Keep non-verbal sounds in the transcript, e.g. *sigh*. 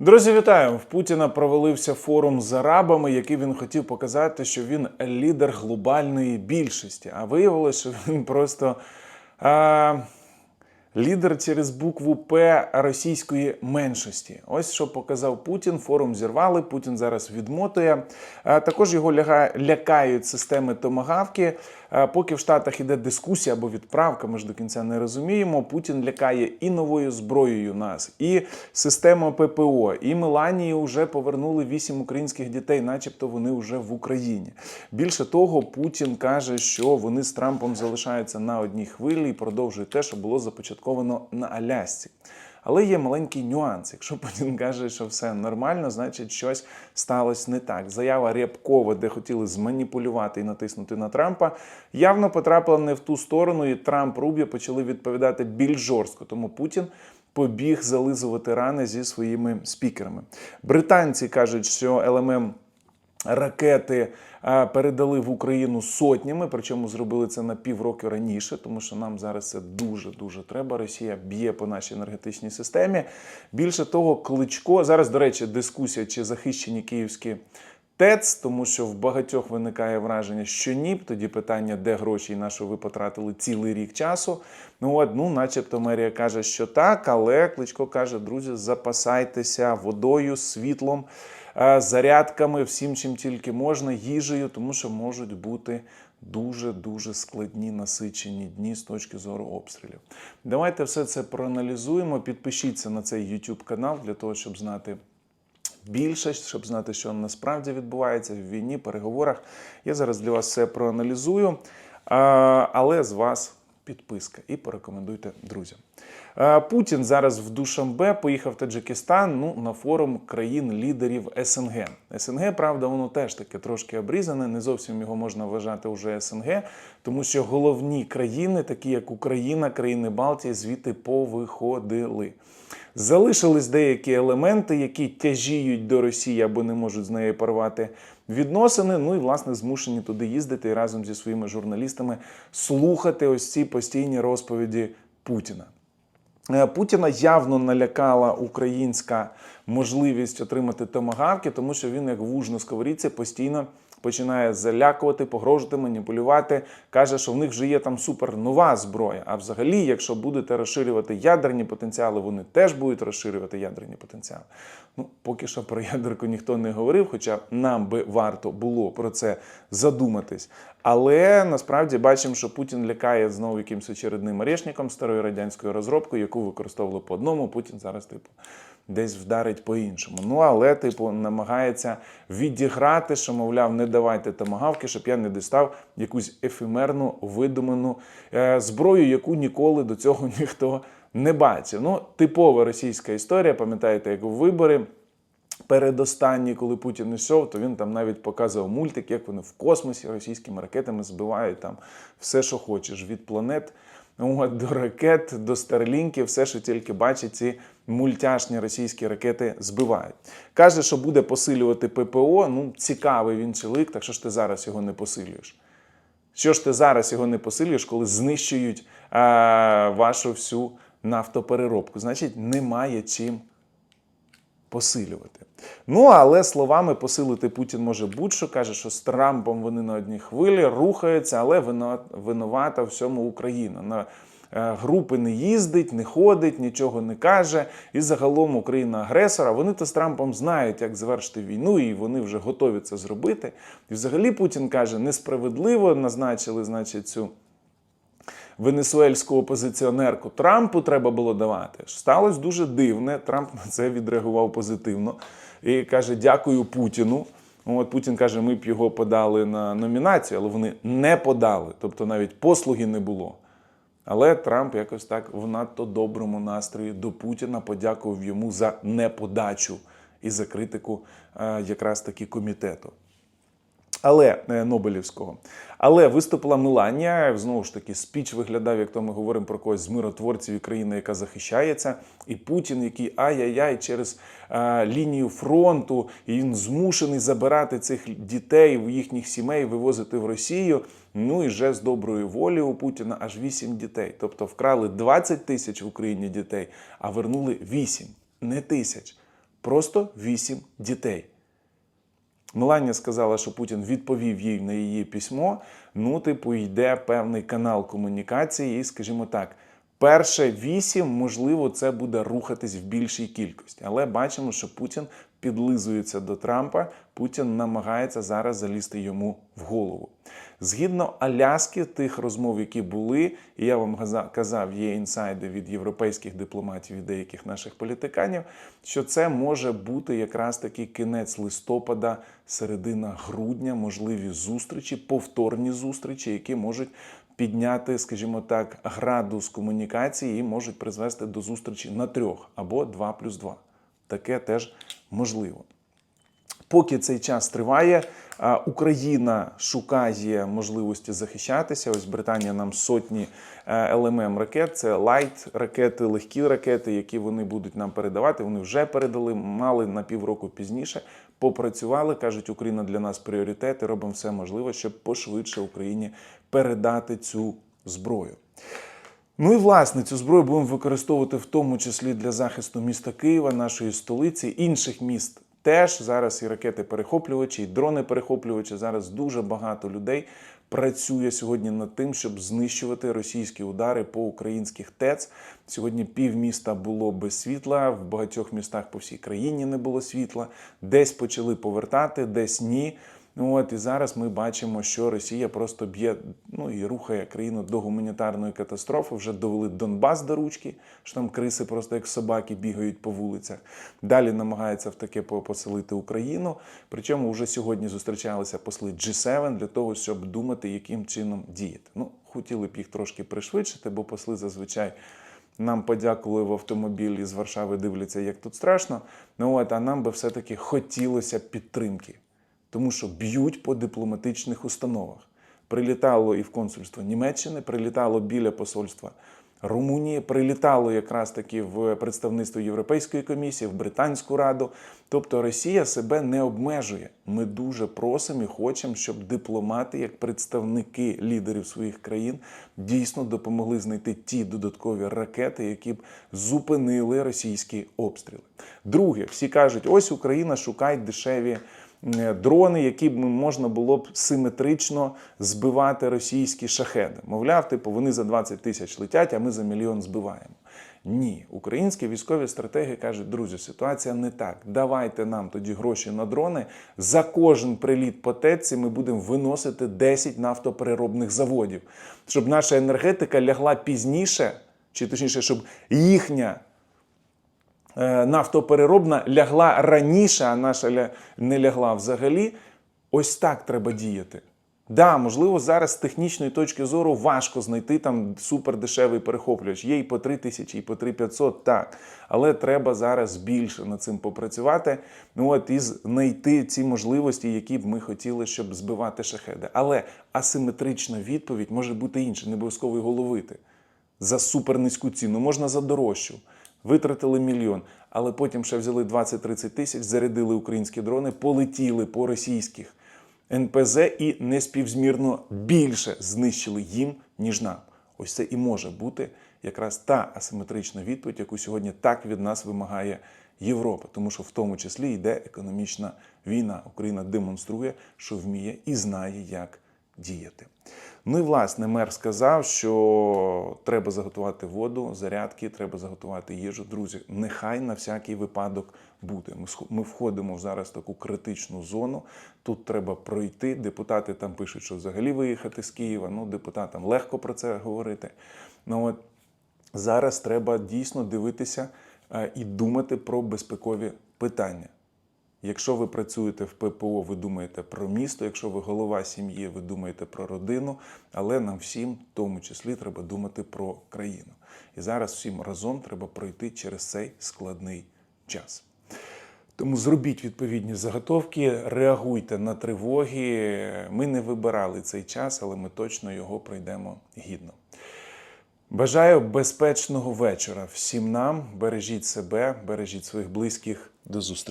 Друзі, вітаю! В Путіна провалився форум з арабами, який він хотів показати, що він лідер глобальної більшості. А виявилося, що він просто а, лідер через букву П російської меншості. Ось що показав Путін. Форум зірвали. Путін зараз відмотує. Також його лякають системи томагавки. Поки в Штатах іде дискусія або відправка, ми ж до кінця не розуміємо. Путін лякає і новою зброєю нас, і системою ППО, і Меланії вже повернули вісім українських дітей, начебто вони вже в Україні. Більше того, Путін каже, що вони з Трампом залишаються на одній хвилі і продовжують те, що було започатковано на Алясці. Але є маленький нюанс. Якщо *laughs* Путін каже, що все нормально, значить щось сталося не так. Заява Рябкова, де хотіли зманіпулювати і натиснути на Трампа, явно потрапила не в ту сторону, і Трамп Рубі почали відповідати більш жорстко. Тому Путін побіг зализувати рани зі своїми спікерами. Британці кажуть, що ЛММ ракети е, передали в Україну сотнями, причому зробили це на півроку раніше, тому що нам зараз це дуже дуже треба. Росія б'є по нашій енергетичній системі. Більше того, кличко зараз, до речі, дискусія чи захищені київські. ТЕЦ, тому що в багатьох виникає враження, що ні. Тоді питання, де гроші і на що ви потратили цілий рік часу. Ну от, ну, начебто, мерія каже, що так, але Кличко каже: друзі, запасайтеся водою, світлом, е, зарядками, всім, чим тільки можна, їжею, тому що можуть бути дуже дуже складні насичені дні з точки зору обстрілів. Давайте все це проаналізуємо. Підпишіться на цей YouTube канал для того, щоб знати більше, щоб знати, що насправді відбувається в війні, переговорах. Я зараз для вас все проаналізую, але з вас підписка і порекомендуйте друзям. Путін зараз в Душамбе поїхав в Таджикистан ну, на форум країн-лідерів СНГ. СНГ, правда, воно теж таке трошки обрізане. Не зовсім його можна вважати вже СНГ, тому що головні країни, такі як Україна, країни Балтії, звідти повиходили. Залишились деякі елементи, які тяжіють до Росії або не можуть з нею порвати відносини. Ну і власне змушені туди їздити і разом зі своїми журналістами слухати ось ці постійні розповіді Путіна. Е, Путіна явно налякала українська можливість отримати томагавки, тому що він, як вуж на сковорідці, постійно починає залякувати, погрожувати, маніпулювати. каже, що в них вже є там супер нова зброя. А взагалі, якщо будете розширювати ядерні потенціали, вони теж будуть розширювати ядерні потенціали. Ну, поки що про ядерку ніхто не говорив, хоча нам би варто було про це задуматись. Але насправді бачимо, що Путін лякає знову якимось очередним орешником старою радянською розробкою, яку використовували по одному. Путін зараз, типу, десь вдарить по-іншому. Ну але, типу, намагається відіграти, що, мовляв, не давайте томагавки, щоб я не дістав якусь ефемерну видуману е, зброю, яку ніколи до цього *laughs* ніхто не бачив. Ну, типова російська історія, пам'ятаєте, як вибори. Передостанній, коли Путін йшов, то він там навіть показував мультик, як вони в космосі російськими ракетами збивають там все, що хочеш, від планет от, до ракет, до старлінків, все, що тільки бачить, ці мультяшні російські ракети збивають. Каже, що буде посилювати ППО. Ну, цікавий він чоловік, так що ж ти зараз його не посилюєш? Що ж ти зараз його не посилюєш, коли знищують а, вашу всю нафтопереробку? Значить, немає чим посилювати. Ну, але словами посилити Путін може будь-що. Каже, що з Трампом вони на одній хвилі рухаються, але винувата всьому Україна. На е, групи не їздить, не ходить, нічого не каже. І загалом Україна агресора. Вони то з Трампом знають, як завершити війну, і вони вже готові це зробити. І взагалі Путін каже, несправедливо назначили, значить, цю венесуельську опозиціонерку Трампу треба було давати. Сталося дуже дивне. Трамп на це відреагував позитивно і каже: Дякую Путіну. От Путін каже, ми б його подали на номінацію, але вони не подали, тобто навіть послуги не було. Але Трамп якось так в надто доброму настрої до Путіна подякував йому за неподачу і за критику е, якраз таки комітету. Але е, Нобелівського. Але виступила Меланія. Знову ж таки, спіч виглядав, як то ми говоримо про когось з миротворців і країни, яка захищається. І Путін, який ай-яй-яй через е, лінію фронту, і він змушений забирати цих дітей в їхніх сімей, вивозити в Росію. Ну і вже з доброї волі у Путіна аж 8 дітей. Тобто вкрали 20 тисяч в Україні дітей, а вернули 8, не тисяч. Просто вісім дітей. Меланія сказала, що Путін відповів їй на її письмо. Ну, типу, йде певний канал комунікації, і, скажімо так, перше вісім, можливо, це буде рухатись в більшій кількості. Але бачимо, що Путін підлизується до Трампа. Путін намагається зараз залізти йому в голову. Згідно Аляски, тих розмов, які були, і я вам казав, є інсайди від європейських дипломатів і деяких наших політиканів, що це може бути якраз таки кінець листопада, середина грудня, можливі зустрічі, повторні зустрічі, які можуть підняти, скажімо так, градус комунікації і можуть призвести до зустрічі на трьох або два плюс два. Таке теж можливо. Поки цей час триває, Україна шукає можливості захищатися. Ось Британія нам сотні е, ЛММ ракет. Це лайт ракети, легкі ракети, які вони будуть нам передавати. Вони вже передали, мали на півроку пізніше. Попрацювали, кажуть, Україна для нас пріоритет робимо все можливе, щоб пошвидше Україні передати цю зброю. Ну і власне цю зброю будемо використовувати в тому числі для захисту міста Києва, нашої столиці, інших міст. Теж зараз і ракети перехоплювачі, і дрони перехоплювачі. Зараз дуже багато людей працює сьогодні над тим, щоб знищувати російські удари по українських ТЕЦ. Сьогодні пів міста було без світла, в багатьох містах по всій країні не було світла. Десь почали повертати, десь ні. Ну от і зараз ми бачимо, що Росія просто б'є ну і рухає країну до гуманітарної катастрофи. Вже довели Донбас до ручки, що там криси просто як собаки бігають по вулицях. Далі намагається в таке поселити Україну. Причому вже сьогодні зустрічалися посли G7 для того, щоб думати, яким чином діяти. Ну, хотіли б їх трошки пришвидшити, бо посли зазвичай. Нам подякували в автомобілі з Варшави, дивляться, як тут страшно. Ну от, а нам би все-таки хотілося підтримки тому що б'ють по дипломатичних установах. Прилітало і в консульство Німеччини, прилітало біля посольства Румунії, прилітало якраз таки в представництво Європейської комісії, в Британську раду. Тобто Росія себе не обмежує. Ми дуже просимо і хочемо, щоб дипломати, як представники лідерів своїх країн, дійсно допомогли знайти ті додаткові ракети, які б зупинили російські обстріли. Друге, всі кажуть, ось Україна шукає дешеві дрони, які б можна було б симетрично збивати російські шахеди. Мовляв, типу, вони за 20 тисяч летять, а ми за мільйон збиваємо. Ні, українські військові стратеги кажуть, друзі, ситуація не так. Давайте нам тоді гроші на дрони. За кожен приліт по ТЕЦі ми будемо виносити 10 нафтопереробних заводів, щоб наша енергетика лягла пізніше, чи точніше, щоб їхня е, нафтопереробна лягла раніше, а наша не лягла взагалі. Ось так треба діяти. Да, можливо, зараз з технічної точки зору важко знайти там супердешевий перехоплювач. Є і по 3 тисячі, і по 3 500, так. Але треба зараз більше над цим попрацювати. Ну от і знайти ці можливості, які б ми хотіли, щоб збивати шахеди. Але асиметрична відповідь може бути інша, не обов'язково його ловити за супернизьку ціну, можна за дорожчу. Витратили мільйон, але потім ще взяли 20-30 тисяч, зарядили українські дрони, полетіли по російських НПЗ і неспівзмірно більше знищили їм, ніж нам. Ось це і може бути якраз та асиметрична відповідь, яку сьогодні так від нас вимагає Європа, тому що в тому числі йде економічна війна. Україна демонструє, що вміє і знає, як діяти. Ну і власне мер сказав, що треба заготувати воду, зарядки, треба заготувати їжу. Друзі, нехай на всякий випадок буде. Ми входимо зараз в таку критичну зону. Тут треба пройти. Депутати там пишуть, що взагалі виїхати з Києва. Ну, депутатам легко про це говорити. Ну от зараз треба дійсно дивитися е, і думати про безпекові питання. Якщо ви працюєте в ППО, ви думаєте про місто. Якщо ви голова сім'ї, ви думаєте про родину. Але нам всім, в тому числі, треба думати про країну. І зараз всім разом треба пройти через цей складний час. Тому зробіть відповідні заготовки, реагуйте на тривоги. Ми не вибирали цей час, але ми точно його пройдемо гідно. Бажаю безпечного вечора всім нам. Бережіть себе, бережіть своїх близьких. До зустрічі.